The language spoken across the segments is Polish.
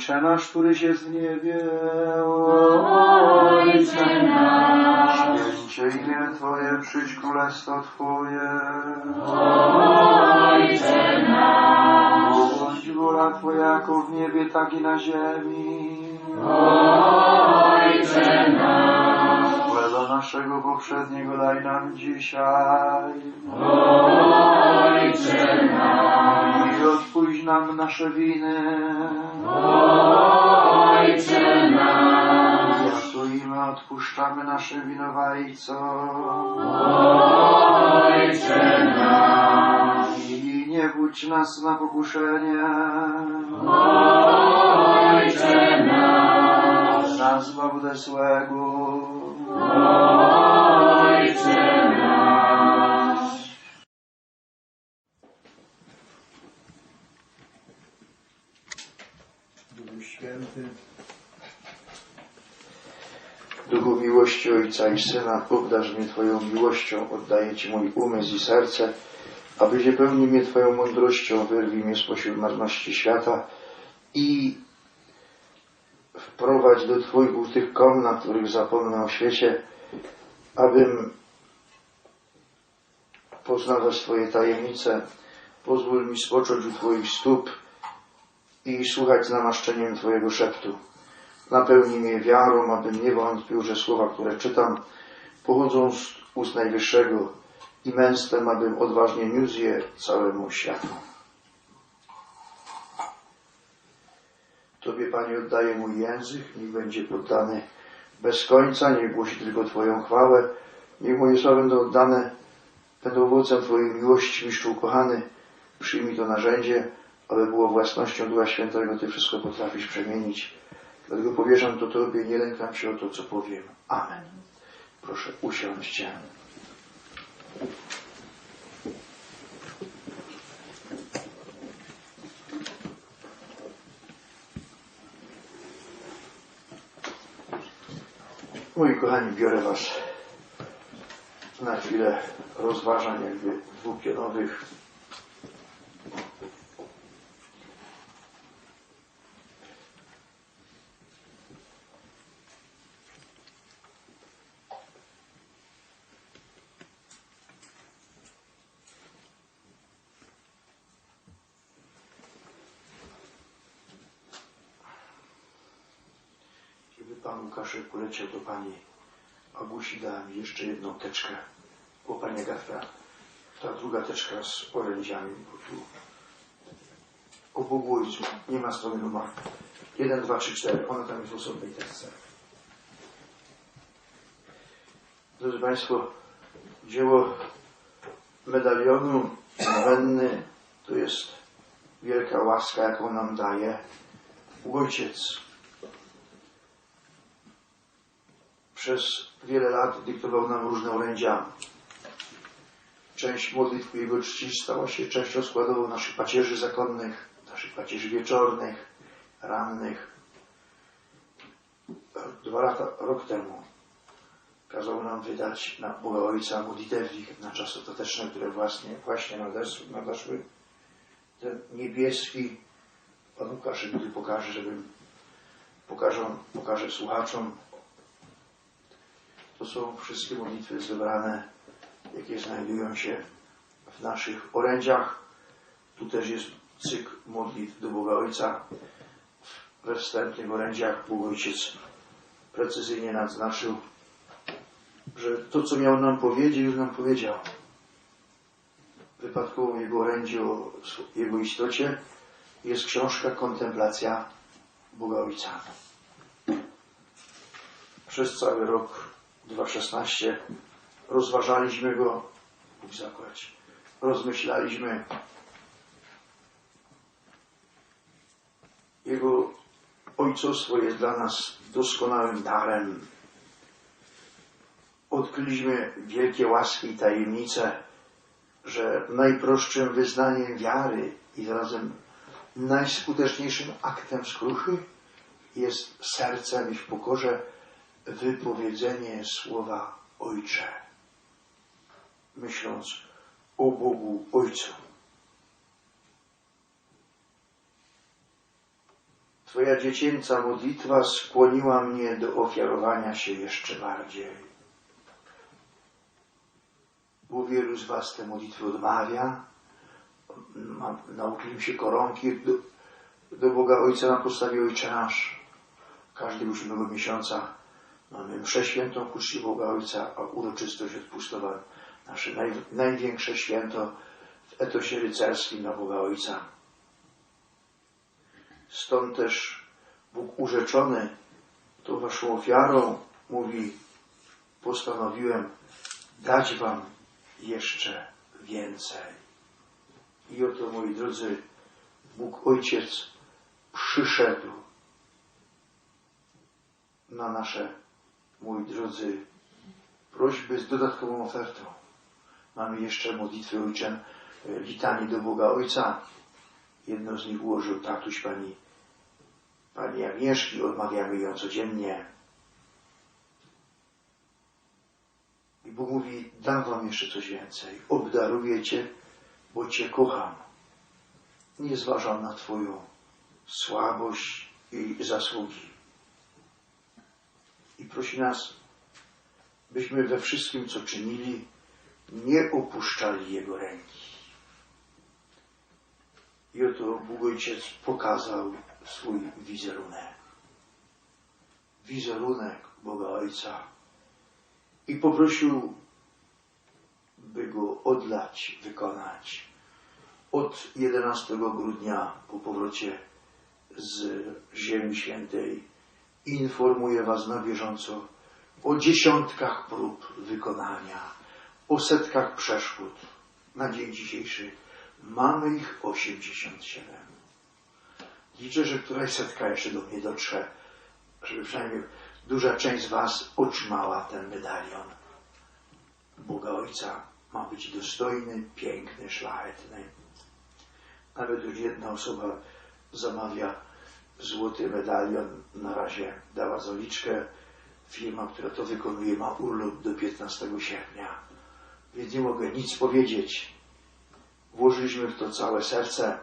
Ojcze nasz, któryś jest w niebie, Ojcze nasz, święcie imię Twoje, przyjdź królestwo Twoje. Ojcze nasz, Bądź wola Twoja jako w niebie, tak i na ziemi. Ojcze nasz, Chleba naszego poprzedniego daj nam dzisiaj. Ojcze nasz, odpuść nam nasze winy. Ojcze nasz, Jak odpuszczamy naszym winowajcom. Ojcze nasz, I nie budź nas na pokuszenie. Ojcze nasz, Nas zbaw złego. Ojcze Święty. Duchu miłości Ojca i Syna, obdarz mnie Twoją miłością, oddaję Ci mój umysł i serce, abyś wypełnił mnie Twoją mądrością, wyrwij mnie spośród marności świata i wprowadź do Twoich tych komnat, których zapomnę o świecie, abym poznawać Twoje tajemnice. Pozwól mi spocząć u Twoich stóp i słuchać z namaszczeniem Twojego szeptu. Napełnij mnie wiarą, abym nie wątpił, że słowa, które czytam, pochodzą z ust Najwyższego i męstwem, abym odważnie niósł je całemu światu. Tobie, Panie, oddaję mój język, niech będzie poddany bez końca, niech głosi tylko Twoją chwałę, niech moje słowa będą oddane, będą owocem Twojej miłości, mistrzu ukochany, przyjmij to narzędzie, aby było własnością Ducha Świętego, Ty wszystko potrafisz przemienić. Dlatego powierzam to Tobie, nie lękam się o to, co powiem. Amen. Proszę usiądźcie. Moi kochani, biorę Was na chwilę rozważań jakby dwupionowych. Kiedy Łukaszek poleciał do Pani Agusi, dałem jeszcze jedną teczkę. O Panie Gafra, ta druga teczka z orędziami, bo tu o Bogu Ojcu, nie ma strony numer 1, 2, 3, 4. Ona tam jest w osobnej teczce. Drodzy Państwo, dzieło medalionu nowenny to jest wielka łaska, jaką nam daje Ojciec. Przez wiele lat dyktował nam różne orędzia. Część modlitw Jego czci stała się częścią składową naszych pacierzy zakonnych, naszych pacierzy wieczornych, rannych. Dwa lata, rok temu kazał nam wydać na Boga Ojca modlitewnik na czas ostateczny, które właśnie, właśnie nadeszły. Ten niebieski Pan Łukasz gdy pokaże, żebym pokażę, pokażę słuchaczom. To są wszystkie modlitwy zebrane, jakie znajdują się w naszych orędziach. Tu też jest cykl modlitw do Boga Ojca. We wstępnych orędziach Bóg Ojciec precyzyjnie naznaczył, że to, co miał nam powiedzieć, już nam powiedział. Wypadkową jego orędzie o jego istocie jest książka Kontemplacja Boga Ojca. Przez cały rok 2016 rozważaliśmy go, Bóg zapłać, rozmyślaliśmy. Jego ojcostwo jest dla nas doskonałym darem. Odkryliśmy wielkie łaski i tajemnice, że najprostszym wyznaniem wiary i zarazem najskuteczniejszym aktem skruchy jest sercem i w pokorze wypowiedzenie słowa Ojcze, myśląc o Bogu Ojcu. Twoja dziecięca modlitwa skłoniła mnie do ofiarowania się jeszcze bardziej. Bo wielu z Was te modlitwy odmawia. Ma, nauczyli się koronki do, do Boga Ojca na podstawie Ojcze Nasz. Każdego siódmego miesiąca mamy mszę świętą ku czci Boga Ojca, a uroczystość odpustowa nasze naj, największe święto w etosie rycerskim na Boga Ojca. Stąd też Bóg urzeczony tą waszą ofiarą mówi, postanowiłem dać wam jeszcze więcej. I oto, moi drodzy, Bóg Ojciec przyszedł na nasze, moi drodzy, prośby z dodatkową ofertą. Mamy jeszcze modlitwy ojcze, e, litanie do Boga Ojca. Jedno z nich ułożył tatuś pani, pani Agnieszki, odmawiamy ją codziennie. I Bóg mówi, dam wam jeszcze coś więcej, obdaruję cię, bo cię kocham. Nie zważam na twoją słabość i zasługi. Prosi nas, byśmy we wszystkim, co czynili, nie opuszczali Jego ręki. I oto Bóg Ojciec pokazał swój wizerunek. Wizerunek Boga Ojca. I poprosił, by go odlać, wykonać. Od 11 grudnia po powrocie z Ziemi Świętej informuję Was na bieżąco o dziesiątkach prób wykonania, o setkach przeszkód. Na dzień dzisiejszy mamy ich 87. Liczę, że któraś setka jeszcze do mnie dotrze, żeby przynajmniej duża część z Was otrzymała ten medalion. Boga Ojca ma być dostojny, piękny, szlachetny. Nawet już jedna osoba zamawia złoty medalion, na razie dała zaliczkę. Firma, która to wykonuje, ma urlop do 15 sierpnia, więc nie mogę nic powiedzieć. Włożyliśmy w to całe serce.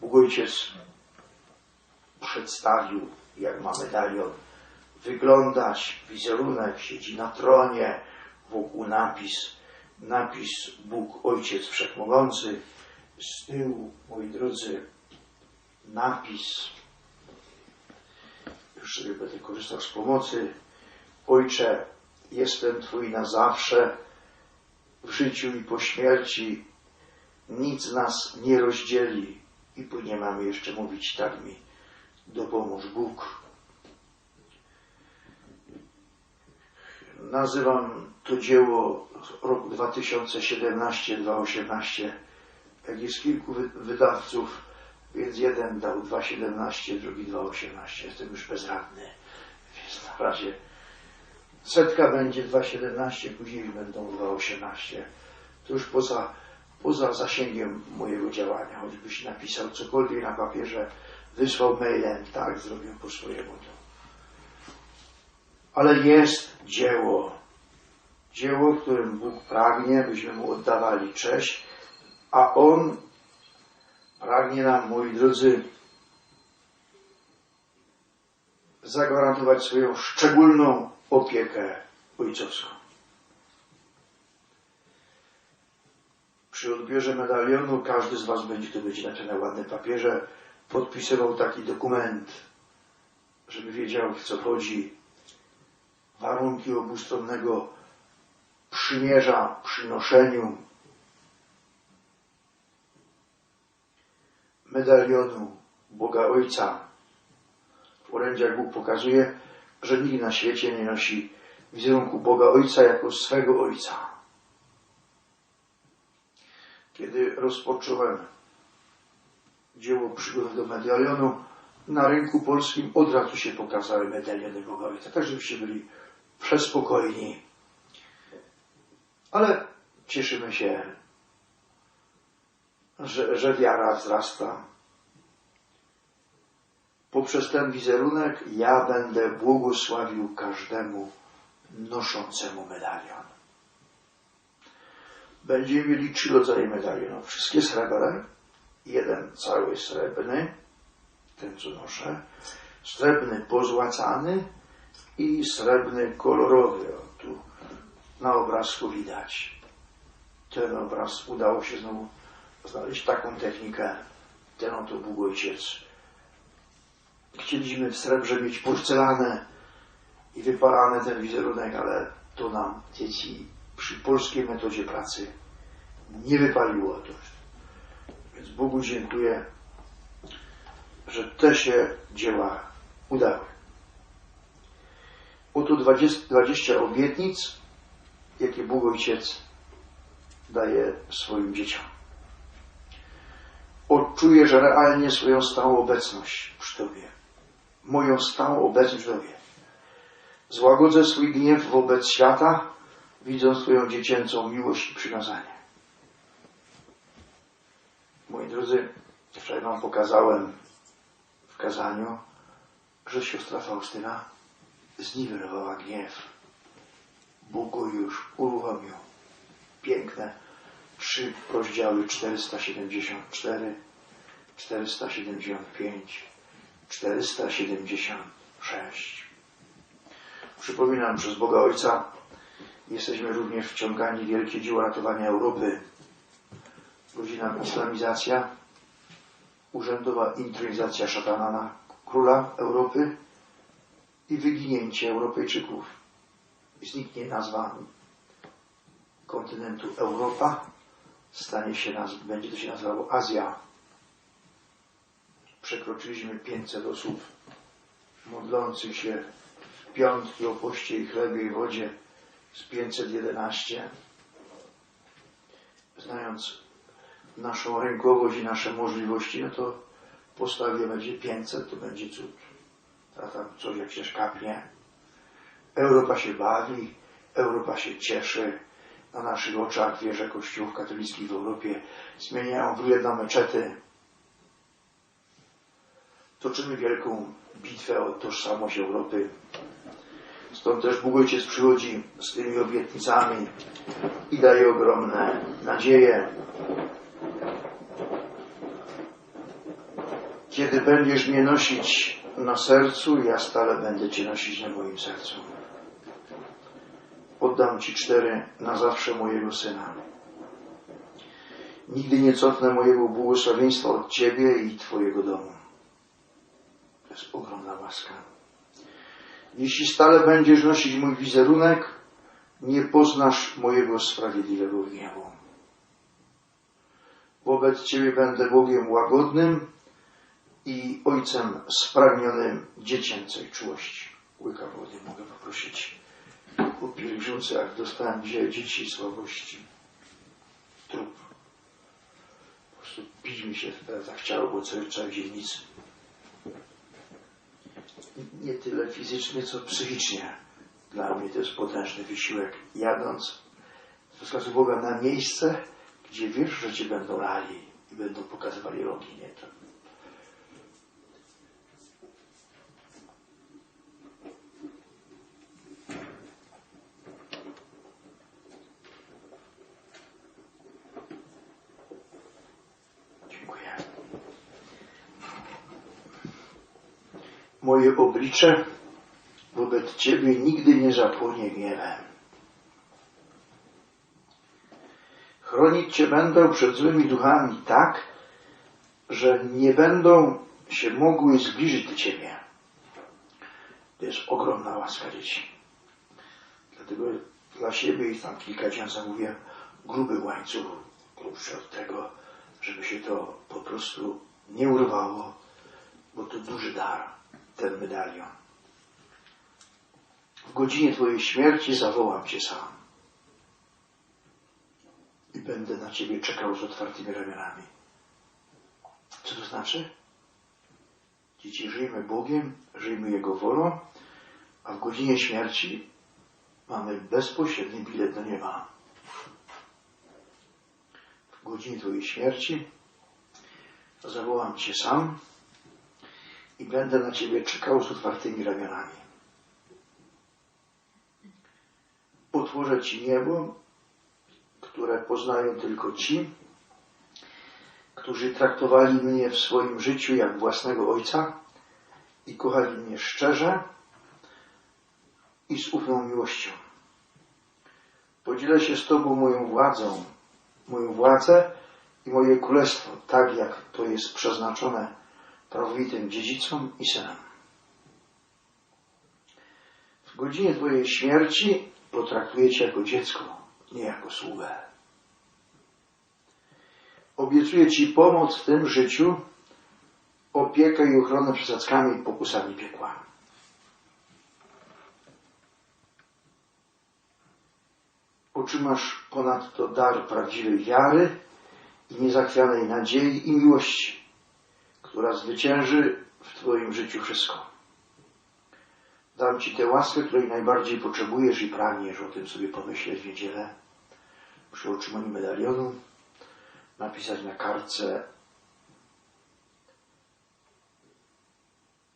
Bóg Ojciec przedstawił, jak ma medalion wyglądać. Wizerunek siedzi na tronie, wokół napis, napis Bóg Ojciec Wszechmogący. Z tyłu, moi drodzy, napis sobie będę korzystał z pomocy. Ojcze, jestem Twój na zawsze, w życiu i po śmierci. Nic nas nie rozdzieli. I później mamy jeszcze mówić, tak mi dopomóż Bóg. Nazywam to dzieło rok 2017-2018. Jak jest kilku wy- wydawców, więc jeden dał 2,17, drugi 2,18. Jestem już bezradny. Więc na razie setka będzie 2,17, później będą 2,18. To już poza, poza zasięgiem mojego działania. Choćbyś napisał cokolwiek na papierze, wysłał mailem, tak, zrobię po swojemu to. Ale jest dzieło. Dzieło, którym Bóg pragnie, byśmy Mu oddawali cześć, a On pragnie nam, moi drodzy, zagwarantować swoją szczególną opiekę ojcowską. Przy odbiorze medalionu każdy z Was będzie, to będzie na na ładnym papierze, podpisywał taki dokument, żeby wiedział, w co chodzi. Warunki obustronnego przymierza przy medalionu Boga Ojca. W orędziach Bóg pokazuje, że nikt na świecie nie nosi wizerunku Boga Ojca jako swego Ojca. Kiedy rozpocząłem dzieło przygód do medalionu, na rynku polskim od razu się pokazały medaliony Boga Ojca, tak żebyście byli przespokojni. Ale cieszymy się, że, że wiara wzrasta. Poprzez ten wizerunek ja będę błogosławił każdemu noszącemu medalion. Będziemy mieli trzy rodzaje medalionów. Wszystkie srebrne, jeden cały srebrny ten co noszę, srebrny pozłacany i srebrny kolorowy. O, tu na obrazku widać. Ten obraz udało się znowu znaleźć taką technikę. Ten oto Bóg Ojciec. Chcieliśmy w srebrze mieć porcelanę i wypalany ten wizerunek, ale to nam dzieci przy polskiej metodzie pracy nie wypaliło to. Więc Bogu dziękuję, że te się dzieła udały. Oto 20, 20 obietnic, jakie Bóg Ojciec daje swoim dzieciom. Odczujesz realnie swoją stałą obecność przy Tobie. Moją stałą obecność przy Tobie. Złagodzę swój gniew wobec świata, widząc Twoją dziecięcą miłość i przywiązanie. Moi drodzy, wczoraj Wam pokazałem w kazaniu, że siostra Faustyna zniwelowała gniew. Bóg go już uruchomił. Piękne trzy rozdziały 474, 475, 476. Przypominam, przez Boga Ojca jesteśmy również wciągani w wielkie dzieło ratowania Europy. Grozi nam islamizacja, urzędowa intronizacja szatana na króla Europy i wyginięcie Europejczyków. Zniknie nazwa kontynentu Europa, stanie się naz- będzie to się nazywało Azja. Przekroczyliśmy 500 osób modlących się w piątki o poście i chlebie i wodzie z 511. Znając naszą rękowość i nasze możliwości, no to postawie będzie 500, to będzie cud. A tam coś jak się szkapnie. Europa się bawi, Europa się cieszy. Na naszych oczach wieże kościołów katolickich w Europie zmieniają wygląd na meczety. Toczymy wielką bitwę o tożsamość Europy. Stąd też Bóg Ojciec przychodzi z tymi obietnicami i daje ogromne nadzieje. Kiedy będziesz mnie nosić na sercu, ja stale będę Cię nosić na moim sercu. Oddam Ci cztery na zawsze mojego Syna. Nigdy nie cofnę mojego błogosławieństwa od Ciebie i Twojego domu. To jest ogromna łaska. Jeśli stale będziesz nosić mój wizerunek, nie poznasz mojego sprawiedliwego gniewu. Wobec Ciebie będę Bogiem łagodnym i Ojcem spragnionym dziecięcej czułości. Łyka wody mogę poprosić po pielgrzymce, jak dostałem dzisiaj dzieci słabości. Trup. Po prostu pić mi się zachciało, bo cały czas dzielnicy. Nie tyle fizycznie, co psychicznie. Dla mnie to jest potężny wysiłek. Jadąc z rozkazu Boga na miejsce, gdzie wiesz, że Cię będą lali i będą pokazywali rogi, nie to. Dziękuję. Moje oblicze wobec Ciebie nigdy nie zapłonie gniewem. Chronić Cię będę przed złymi duchami tak, że nie będą się mogły zbliżyć do Ciebie. To jest ogromna łaska dzieci. Dlatego dla siebie i tam kilka dzień zamówiłem gruby łańcuch, grubszy od tego, żeby się to po prostu nie urwało, bo to duży dar, ten medalion. W godzinie Twojej śmierci zawołam Cię sam i będę na Ciebie czekał z otwartymi ramionami. Co to znaczy? Dzieci, żyjmy Bogiem, żyjmy Jego wolą, a w godzinie śmierci mamy bezpośredni bilet do nieba. W godzinie Twojej śmierci zawołam Cię sam i będę na Ciebie czekał z otwartymi ramionami. Otworzę Ci niebo, które poznają tylko ci, którzy traktowali mnie w swoim życiu jak własnego ojca i kochali mnie szczerze i z ufną miłością. Podzielę się z Tobą moją władzą, moją władzę i moje królestwo, tak jak to jest przeznaczone prawowitym dziedzicom i synom. W godzinie Twojej śmierci potraktuję Cię jako dziecko, nie jako sługę. Obiecuję Ci pomoc w tym życiu, opiekę i ochronę przesadzkami i pokusami piekła. Otrzymasz ponadto dar prawdziwej wiary i niezachwianej nadziei i miłości, która zwycięży w Twoim życiu wszystko. Dam Ci tę łaskę, której najbardziej potrzebujesz i pragniesz o tym sobie pomyśleć w niedzielę przy otrzymaniu medalionu, napisać na kartce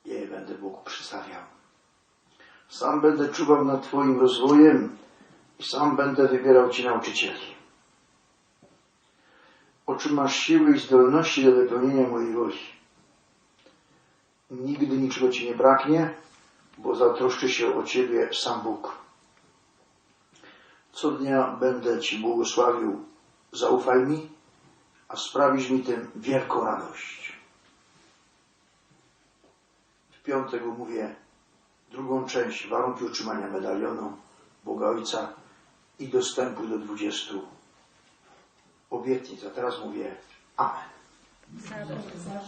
ja je będę Bogu przedstawiał. Sam będę czuwał nad Twoim rozwojem i sam będę wybierał Ci nauczycieli. Otrzymasz siły i zdolności do wypełnienia mojej woli. Nigdy niczego Ci nie braknie, bo zatroszczy się o Ciebie sam Bóg. Co dnia będę Ci błogosławił. Zaufaj mi, a sprawisz mi tym wielką radość. W piątek mówię drugą część warunki utrzymania medalionu Boga Ojca i dostępu do 20 obietnic. A teraz mówię Amen. Zaraz.